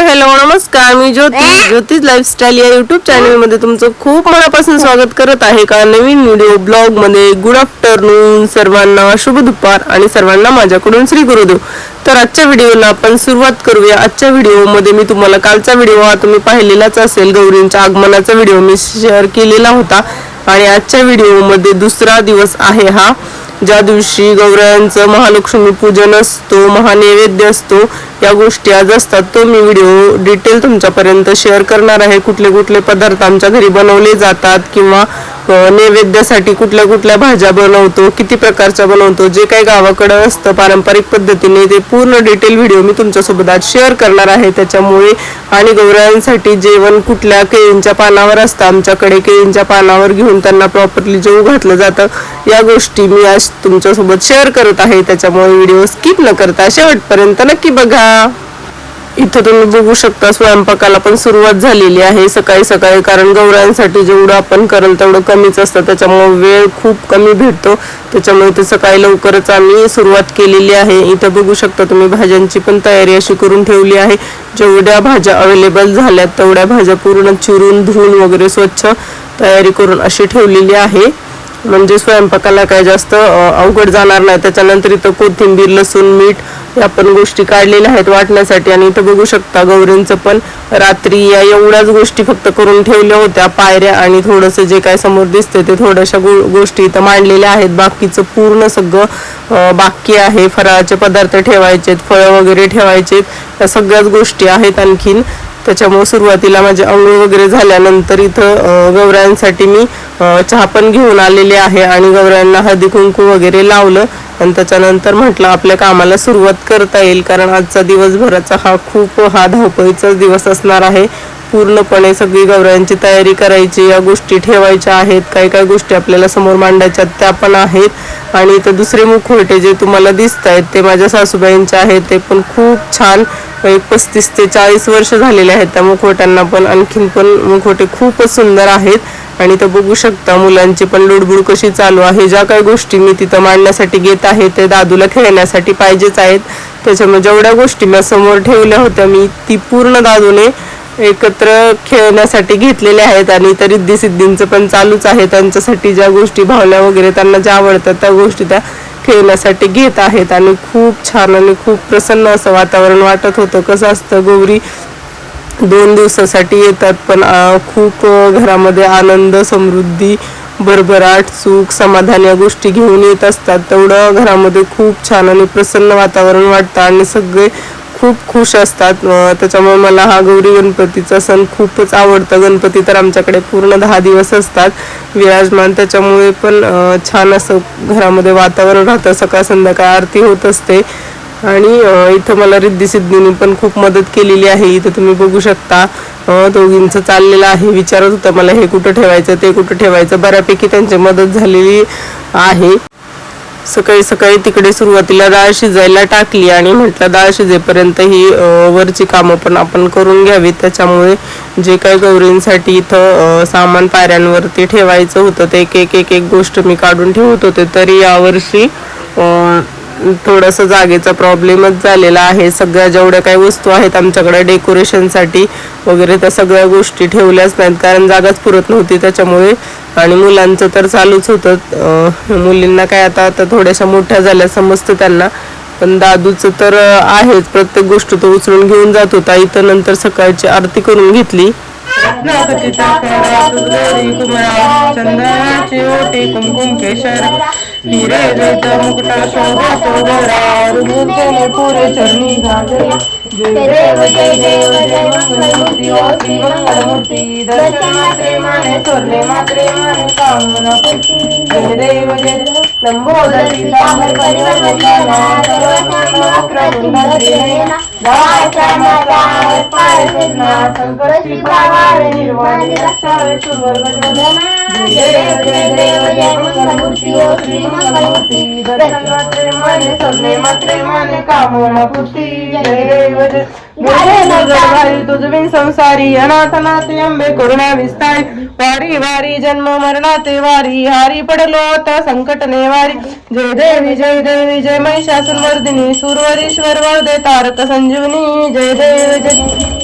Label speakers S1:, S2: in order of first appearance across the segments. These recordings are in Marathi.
S1: नमस्कार मी ज्योती. ज्योतिष लाईफस्टाईल या युट्यूब चॅनलमध्ये तुमचं खूप मनापासून स्वागत करत आहे का? नवीन व्हिडिओ ब्लॉगमध्ये गुड आफ्टरनून सर्वांना शुभ दुपार आणि सर्वांना माझ्याकडून श्री गुरुदेव. तर आजच्या व्हिडिओला आपण सुरुवात करूया. आजच्या व्हिडिओमध्ये मी तुम्हाला कालचा व्हिडिओ हा तुम्ही पाहिलेलाच असेल. गौरींच्या आगमनाचा व्हिडिओ मी शेअर केलेला होता. आणि आजच्या व्हिडिओमध्ये दुसरा दिवस आहे हा. ज्या दिवशी गौरायांचं महालक्ष्मी पूजन असतो महानैवेद्य असतो या गोष्टी आज असतात तो मी व्हिडिओ डिटेल तुमच्यापर्यंत शेअर करणार आहे. कुठले कुठले पदार्थ आमच्या घरी बनवले जातात किंवा नैवेद्यासाठी कुठल्या कुठल्या भाज्या बनवतो किती प्रकारच्या बनवतो जे काही गावाकडं असतं पारंपरिक पद्धतीने ते पूर्ण डिटेल व्हिडिओ मी तुमच्यासोबत आज शेअर करणार आहे. त्याच्यामुळे आणि गौरायांसाठी जेवण कुठल्या केळींच्या पानावर असतं आमच्याकडे केळींच्या पानावर घेऊन त्यांना प्रॉपरली जेवू घातलं जातं. या गोष्टी मी आज तुमच्यासोबत शेअर करत आहे. त्याच्यामुळे व्हिडिओ स्किप न करता शेवटपर्यंत नक्की बघा. इथं तुम्ही बघू शकता स्वयंपाकाला पण सुरुवात झालेली आहे. सकाळी सकाळी कारण गौरांसाठी जेवढं आपण करेल तेवढं कमीच असतं. त्याच्यामुळे वेळ खूप कमी भेटतो. त्याच्यामुळे ते सकाळी लवकरच आम्ही सुरुवात केलेली आहे. इथं बघू शकता तुम्ही भाज्यांची पण तयारी अशी करून ठेवली आहे. जेवढ्या भाज्या अवेलेबल झाल्यात तेवढ्या भाज्या पूर्ण चिरून धुवून वगैरे स्वच्छ तयारी करून अशी ठेवलेली आहे. म्हणजे स्वयंपाकाला काय जास्त अवघड जाणार नाही. त्याच्यानंतर इथं कोथिंबीर लसूण मीठ या पण गोष्टी काढलेल्या आहेत वाटण्यासाठी. आणि इथं बघू शकता गौरींचं पण रात्री या एवढ्याच गोष्टी फक्त करून ठेवल्या होत्या. पायऱ्या आणि थोडंसं जे काय समोर दिसते ते थोड्याशा गो गोष्टी इथं मांडलेल्या आहेत. बाकीचं पूर्ण सगळं बाकी आहे. फराळाचे पदार्थ ठेवायचेत फळं वगैरे ठेवायचेत. या सगळ्याच गोष्टी आहेत आणखीन. त्याच्यामुळे सुरुवातीला माझे आंघोळ वगैरे झाल्यानंतर इथं गवऱ्यांसाठी मी चहा पण घेऊन आलेले आहे आणि गवऱ्यांना हळदी कुंकू वगैरे लावलं आणि त्याच्यानंतर म्हटलं आपल्या कामाला सुरुवात करता येईल कारण आजचा दिवसभराचा हा खूप हा धावपळीचाच दिवस असणार आहे. पूर्णपणे सगळी गौरायांची तयारी करायची या गोष्टी ठेवायच्या आहेत. काही काही गोष्टी आपल्याला समोर मांडायच्या त्या पण आहेत. आणि इथं दुसरे मुखवटे जे तुम्हाला दिसत आहेत ते माझ्या सासूबाईंचे आहेत. ते पण खूप छान एक पस्तीस ते चाळीस वर्ष झालेले आहेत. त्या मुखवट्यांना पण आणखीन पण मुखवटे खूपच सुंदर आहेत. आणि इथं बघू शकता मुलांची पण लुडबुड कशी चालू आहे. ज्या काही गोष्टी मी तिथं मांडण्यासाठी घेत आहे ते दादूला खेळण्यासाठी पाहिजेच आहेत. त्याच्यामुळे जेवढ्या गोष्टी मी समोर ठेवल्या होत्या मी ती पूर्ण दादूने एकत्र खेळण्यासाठी घेतलेले आहेत आणि इतर रिद्धी सिद्धींचं पण चालूच आहे. त्यांच्यासाठी ज्या गोष्टी भावल्या वगैरे त्यांना ज्या आवडतात त्या गोष्टी त्या खेळण्यासाठी घेत आहेत. आणि खूप छान आणि खूप प्रसन्न असं वातावरण वाटत होतं. कसं असतं गौरी दोन दिवसासाठी येतात पण खूप घरामध्ये आनंद समृद्धी भरभराट सुख समाधान या गोष्टी घेऊन येत असतात. तेवढं घरामध्ये खूप छान आणि प्रसन्न वातावरण वाटतं आणि सगळे खूप खुश असतात. त्याच्यामुळे मला हा गौरी गणपतीचा सण खूपच आवडतं. गणपती तर आमच्याकडे पूर्ण दहा दिवस असतात. विराजमान त्याच्यामुळे पण छान असं घरामध्ये वातावरण राहतं. सकाळ संध्याकाळ आरती होत असते. आणि इथं मला रिद्धी सिद्धीने पण खूप मदत केलेली आहे. इथं तुम्ही बघू शकता. दोघींचं चाललेलं आहे. विचारत होतं मला हे कुठं ठेवायचं ते कुठं ठेवायचं. बऱ्यापैकी त्यांची मदत झालेली आहे. सकाळी सकाळी तिकडे सुरुवातीला डाळ शिजायला टाकली आणि म्हटलं डाळ शिजेपर्यंत ही वरची कामं पण आपण करून घ्यावीत त्याच्यामुळे जे काही गौरींसाठी इथं सामान पायऱ्यांवरती ठेवायचं होतं ते एक एक एक एक गोष्ट मी काढून ठेवत होते. तरी यावर्षी थोडंसं जागेचा प्रॉब्लेमच झालेला आहे. सगळ्या जेवढ्या काही वस्तू आहेत आमच्याकडे डेकोरेशनसाठी वगैरे त्या सगळ्या गोष्टी ठेवल्याच नाहीत. कारण जागाच पुरत नव्हती. त्याच्यामुळे आणि मुलांचं तर चालूच होतं. मुलींना काय आता आता थोड्याशा मोठ्या झाल्या समजतं त्यांना. पण दादूचं तर आहेच. प्रत्येक गोष्ट तो उचलून घेऊन जात होता. इथं नंतर सकाळची आरती करून घेतली. चंदनाची ओटी कुमकुम केशर हिरे मुकुटा शोभा पुरे चरणी घागरी जय देव जय देव जय मंगलमूर्ती ओ श्री मंगलमूर्ती दर्शन मात्रे माने सोरले मात्रे माने कामना पूर्ती जय देव जय देव लंबोदरी तांबर परिवर वंदना सर्वशास्त्रवृंदात्रिनेना दाचा माता पाय सिद्धा संकर श्रीपावारे निर्वाणी रक्षावे सुवर्गजोधना जय देव जय देव जय मंगलमूर्ती ओ श्री मंगलमूर्ती दर्शन मात्रे माने सोरले मात्रे माने कामना पूर्ती जय देव जय वारी तुझ बिन संसारी अनाथनाथे अंबे करुणा विस्तारी. वारी वारी जन्म मरणाते वारी. हारी पडलो आता संकट नेवारी जय देवी जय देवी जय मर्दिनी सुरवरीश्वर वरदे तारक संजीवनी. जय देवी जय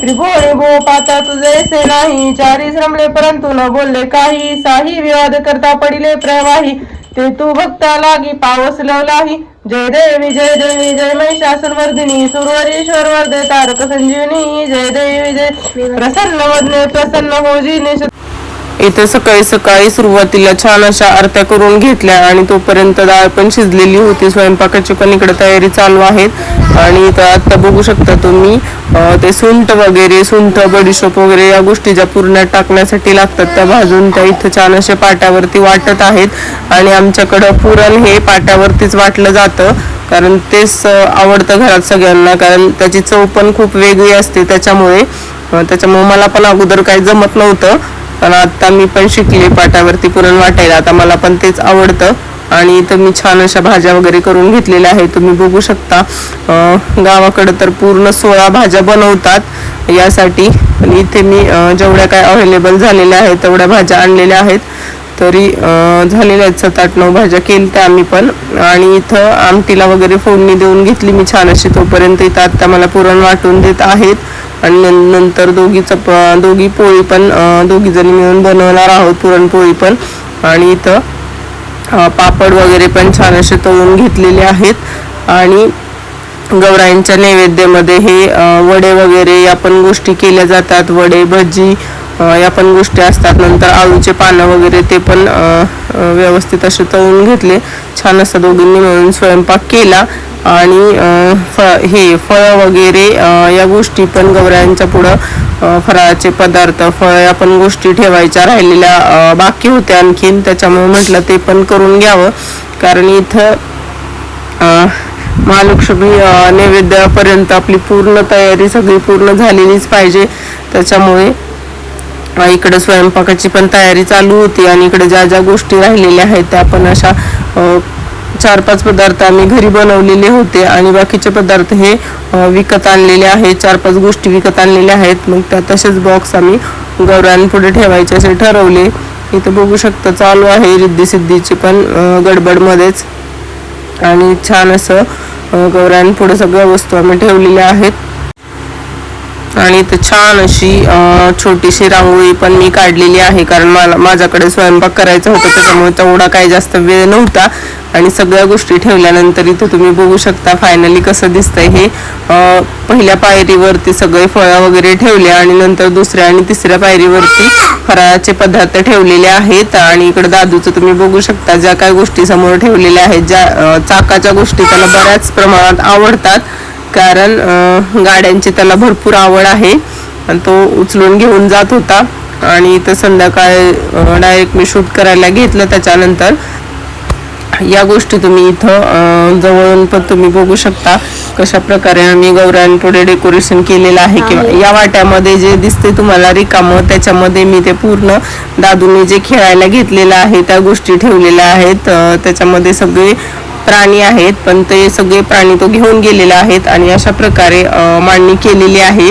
S1: त्रिभुवनी भो पाता तुझे नाही. चारी श्रमले परंतु न बोलले काही. साही विवाद करता पडिले प्रवाही. ते तू भक्ता लागी पावस लावलाही जय देवी जय देवी जय महिषासुरवर्धिनी सुरवरीश्वर वर्धे तारक संजीवनी जय देवी जय प्रसन्न वदने प्रसन्न होजीने इथे सकाळी सकाळी सुरुवातीला छान अशा आरत्या करून घेतल्या आणि तोपर्यंत डाळ पण शिजलेली होती. स्वयंपाकाची पण इकडे तयारी चालू आहेत. आणि इथं आता बघू शकता तुम्ही ते सुंठ वगैरे सुंठ बडीशोप वगैरे या गोष्टी ज्या पुरण्यात टाकण्यासाठी लागतात त्या भाजून त्या इथं छान अशा पाट्यावरती वाटत आहेत. आणि आमच्याकडं पुरण हे पाट्यावरतीच वाटलं जातं कारण तेच आवडतं घरात सगळ्यांना कारण त्याची चव पण खूप वेगळी असते त्याच्यामुळे. त्याच्यामुळे मला पण अगोदर काही जमत नव्हतं. पण आता मी पण शिकले पाटावरती पुरण वाटायला. आता मला पण तेच आवडतं. आणि इथं मी छान अशा भाज्या वगैरे करून घेतलेल्या आहेत. तुम्ही बघू शकता. गावाकडं तर पूर्ण सोळा भाज्या बनवतात. यासाठी आणि इथे मी जेवढ्या काय अवेलेबल झालेल्या आहेत तेवढ्या भाज्या आणलेल्या आहेत. तरी झालेल्या आहेत. सात आठ नऊ भाज्या केल्या आम्ही पण. आणि इथं आमटीला वगैरे फोडणी देऊन घेतली मी छान अशी. तोपर्यंत इथं आत्ता मला पुरण वाटून देत आहेत. आणि नंतर दोघी चप दोघी पोळी पण दोघी जणी मिळून बनवणार आहोत पुरणपोळी पण. आणि इथं पापड वगैरे पण छान असे तळून घेतलेले आहेत. आणि गौराईंच्या नैवेद्यामध्ये हे वडे वगैरे या पण गोष्टी केल्या जातात. वडे भजी या पण गोष्टी असतात. नंतर आळूचे पानं वगैरे ते पण व्यवस्थित असे तळून घेतले. छान असा दोघींनी मिळून स्वयंपाक केला. आणि फ हे फळं वगैरे या गोष्टी पण गवऱ्यांच्या पुढं फराळाचे पदार्थ फळ या पण गोष्टी ठेवायच्या राहिलेल्या बाकी होत्या आणखीन. त्याच्यामुळे म्हटलं ते पण करून घ्यावं. कारण इथं महालक्ष्मी नैवेद्यापर्यंत आपली पूर्ण तयारी सगळी पूर्ण झालेलीच पाहिजे. त्याच्यामुळे इकडे स्वयंपाकाची पण तयारी चालू होती आणि इकडे ज्या ज्या गोष्टी राहिलेल्या आहेत त्या पण अशा चार पाच पदार्थ आम्ही घरी बनवलेले होते आणि बाकीचे पदार्थ हे विकत आणलेले आहेत चार पाच गोष्टी विकत आणलेल्या आहेत. मग त्या तसेच बॉक्स आम्ही गौरांपुढे ठेवायचे असे ठरवले. इथं बघू शकता चालू आहे रिद्धी सिद्धीची पण गडबडमध्येच. आणि छान असं अं, गौरांपुढे सगळ्या वस्तू आम्ही ठेवलेल्या आहेत. आणि इथं छान अशी छोटीशी रांगोळी पण मी काढलेली आहे. कारण मला माझ्याकडे स्वयंपाक करायचा होता त्याच्यामुळे तेवढा काही जास्त वेळ नव्हता. आणि सगळ्या गोष्टी ठेवल्यानंतर इथं तुम्ही बघू शकता फायनली कसं दिसतंय हे. पहिल्या पायरीवरती सगळे फळं वगैरे ठेवले आणि नंतर दुसऱ्या आणि तिसऱ्या पायरीवरती फराळाचे पदार्थ ठेवलेले आहेत. आणि इकडे दादूचं तुम्ही बघू शकता ज्या काय गोष्टी समोर ठेवलेल्या आहेत ज्या चाकाच्या गोष्टी त्याला बऱ्याच प्रमाणात आवडतात. कारण गाड्यांची त्याला भरपूर आवड आहे. आणि तो उचलून घेऊन जात होता. आणि इथं संध्याकाळी डायरेक्ट मी शूट करायला घेतलं त्याच्यानंतर. या गोष्टी तुम्ही इथं जवळून पण तुम्ही बघू शकता कशा प्रकारे आम्ही गौरांपुढे डेकोरेशन केलेलं आहे किंवा या वाट्यामध्ये जे दिसते तुम्हाला रिकामं त्याच्यामध्ये मी ते पूर्ण दादूने जे खेळायला घेतलेलं आहे त्या गोष्टी ठेवलेल्या आहेत. त्याच्यामध्ये सगळे प्राणी आहेत पण ते सगळे प्राणी तो घेऊन गेलेले आहेत आणि अशा प्रकारे मांडणी केलेली आहे.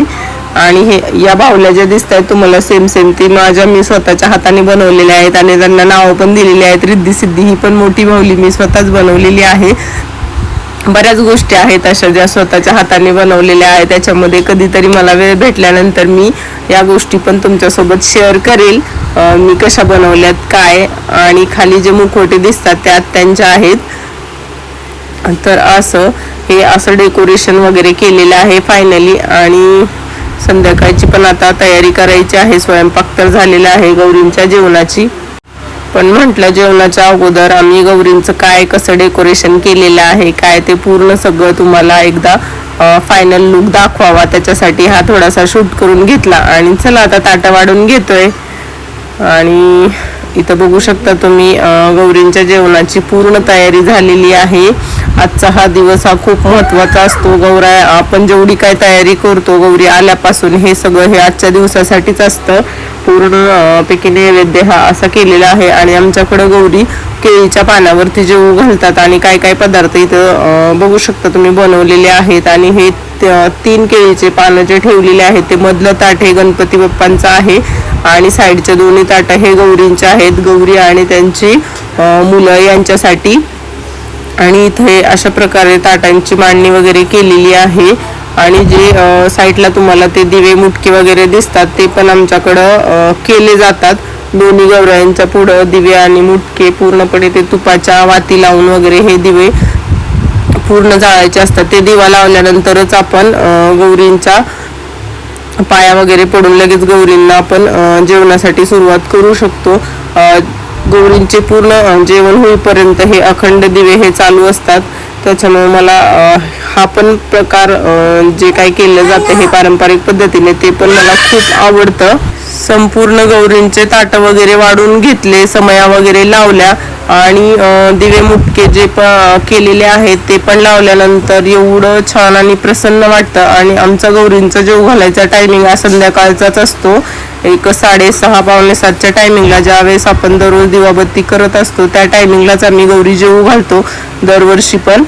S1: आणि हे या बाहुल्या ज्या दिसत आहेत तुम्हाला सेम सेम ती माझ्या मी स्वतःच्या हाताने बनवलेल्या आहेत आणि त्यांना नावं पण दिलेली आहेत. रिद्धी सिद्धी ही पण मोठी बाहुली मी स्वतःच बनवलेली आहे. बऱ्याच गोष्टी आहेत अशा ज्या स्वतःच्या हाताने बनवलेल्या आहेत. त्याच्यामध्ये कधीतरी मला वेळ भेटल्यानंतर मी या गोष्टी पण तुमच्यासोबत शेअर करेल. मी कशा बनवल्यात काय आणि खाली जे मुखवटे दिसतात त्यात त्यांच्या आहेत. तर असं हे असं डेकोरेशन वगैरे केलेलं आहे फायनली आणि संध्याकाळची पण आता तयारी करायची आहे. स्वयंपाक तर झालेला आहे गौरींच्या जेवणाची. पण म्हटलं जेवणाच्या अगोदर आम्ही गौरींचं काय कसं डेकोरेशन केलेलं आहे काय ते पूर्ण सगळं तुम्हाला एकदा फायनल लुक दाखवावा. त्याच्यासाठी हा थोडासा शूट करून घेतला. आणि चला आता ताटं वाढून घेतोय. आणि इथं बघू शकता तुम्ही गौरींच्या जेवणाची पूर्ण तयारी झालेली आहे. आजचा हा दिवस हा खूप महत्त्वाचा असतो. गौरा आपण जेवढी काय तयारी करतो गौरी आल्यापासून हे सगळं हे आजच्या दिवसासाठीच असतं. पूर्ण पैकी नैवेद्य हा असा केलेला आहे आणि आमच्याकडं गौरी केळीच्या पानावरती जेवू घालतात आणि काय काय पदार्थ इथं बघू शकता तुम्ही बनवलेले आहेत आणि हे तीन केळीचे पानं जे ठेवलेले आहेत ते मधलं ताट हे गणपती बाप्पांचं आहे आणि साईडचे दोन्ही ताट हे गौरींचे आहेत. गौरी आणि त्यांची मुलं यांच्यासाठी. आणि इथे अशा प्रकारे ताटांची मांडणी वगैरे केलेली आहे. आणि जे साईडला तुम्हाला ते दिवे मुटके वगैरे दिसतात ते पण आमच्याकडं केले जातात. दोन्ही गौरायांच्या पुढं दिवे आणि मुटके पूर्णपणे ते तुपाच्या वाती लावून वगैरे हे दिवे पूर्ण जाळायचे असतात. ते दिवा लावल्यानंतरच आपण गौरींच्या पाया वगैरे पडून लगेच गौरींना आपण जेवणासाठी सुरुवात करू शकतो. गौरींचे पूर्ण जेवण होईपर्यंत हे अखंड दिवे हे चालू असतात. त्याच्यामुळे मला हा पण प्रकार जे काही केलं जातं हे पारंपरिक पद्धतीने ते पण मला खूप आवडतं. संपूर्ण गौरींचे ताट वगैरे वाढून घेतले समया वगैरे लावल्या आणि दिवे मुटके जे प केलेले आहेत ते पण लावल्यानंतर एवढं छान आणि प्रसन्न वाटतं. आणि आमचा गौरींचा जेव घालायचा टायमिंग हा संध्याकाळचाच असतो. एक साडेसहा पावणे सातच्या टायमिंगला ज्यावेळेस आपण दररोज दिवाबत्ती करत असतो त्या टायमिंगलाच आम्ही गौरी जेवू घालतो दरवर्षी पण.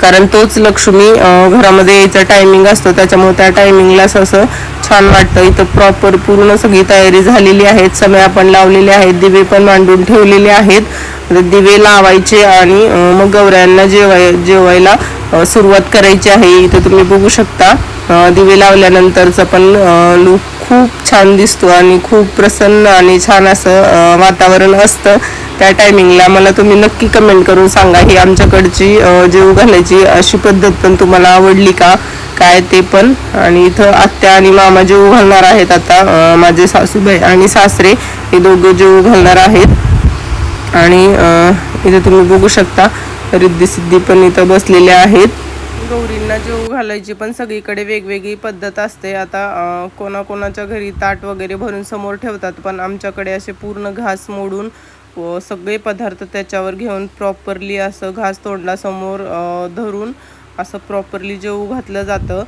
S1: कारण तोच लक्ष्मी घरामध्ये यायचा टायमिंग असतो. त्याच्यामुळे त्या टायमिंगलाच असं छान वाटतं. इथं प्रॉपर पूर्ण सगळी तयारी झालेली आहेत. समय आपण लावलेले आहेत. दिवे पण मांडून ठेवलेले आहेत. दिवे लावायचे आणि मग गौऱ्यांना जेवाय जेवायला सुरुवात करायची आहे. इथं तुम्ही बघू शकता. दिवे लावल्यानंतरचं पण लुक खूप छान दिसतो आणि खूप प्रसन्न आणि छान असं वातावरण असतं. त्या टायमिंगला मला तुम्ही नक्की कमेंट करून सांगा. ही आमच्याकडची अं, जेव घालायची अशी पद्धत पण तुम्हाला आवडली का? काय ते पण. आणि इथं आत्या आणि मामा जेव घालणार आहेत आता. माझे सासूबाई आणि सासरे हे दोघं जेव घालणार आहेत. आणि इथे तुम्ही बघू शकता रिद्धी सिद्धी पण इथं बसलेल्या आहेत. गौरींना जेव घालायची पण सगळीकडे वेगवेगळी पद्धत असते. आता कोणाकोणाच्या घरी ताट वगैरे भरून समोर ठेवतात पण आमच्याकडे असे पूर्ण घास मोडून सगळे पदार्थ त्याच्यावर घेऊन प्रॉपरली असं घास तोंडासमोर धरून असं प्रॉपरली जेवू घातलं जातं.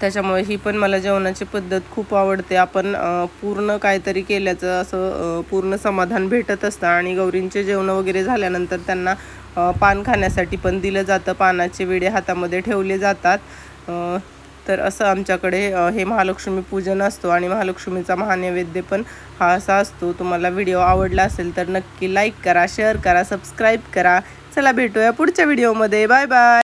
S1: त्याच्यामुळे ही पण मला जेवणाची पद्धत खूप आवडते. आपण पूर्ण काहीतरी केल्याचं असं पूर्ण समाधान भेटत असतं आणि गौरींचे जेवण वगैरे झाल्यानंतर त्यांना पान खाण्यासाठी पण दिलं जातं. पानाचे विडे हातामध्ये ठेवले जातात. तर असं आमच्याकडे हे महालक्ष्मी पूजन असतो आणि महालक्ष्मीचा महानैवेद्य पण हा असा असतो. तुम्हाला व्हिडिओ आवडला असेल तर नक्की लाईक करा शेअर करा सबस्क्राईब करा. चला भेटूया पुढच्या व्हिडिओमध्ये. Bye bye.